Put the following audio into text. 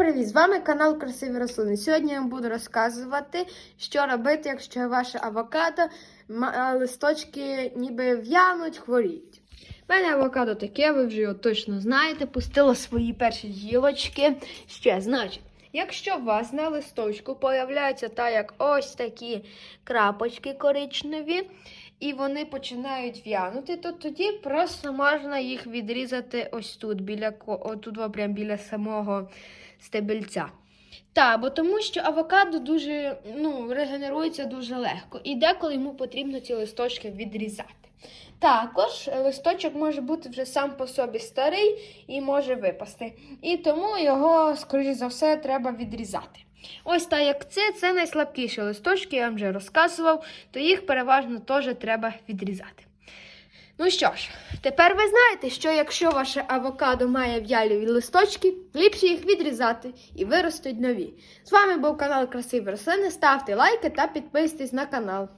привіт! З вами канал Красиві рослини. Сьогодні я вам буду розказувати, що робити, якщо ваше авокадо листочки ніби в'януть, хворіють. У мене авокадо таке, ви вже його точно знаєте, пустило свої перші гілочки. Ще, значить, якщо у вас на листочку появляються та як ось такі крапочки коричневі, і вони починають в'янути, то тоді просто можна їх відрізати ось тут, біля отут, прямо біля самого стебельця. Та, бо тому що авокадо дуже ну, регенерується дуже легко, і деколи йому потрібно ці листочки відрізати. Також листочок може бути вже сам по собі старий і може випасти. І тому його, скоріш за все, треба відрізати. Ось так як це, це найслабкіші листочки, я вам вже розказував, то їх переважно теж треба відрізати. Ну що ж, тепер ви знаєте, що якщо ваше авокадо має в'ялі листочки, ліпше їх відрізати і виростуть нові. З вами був канал Красиві рослини. Ставте лайки та підписуйтесь на канал.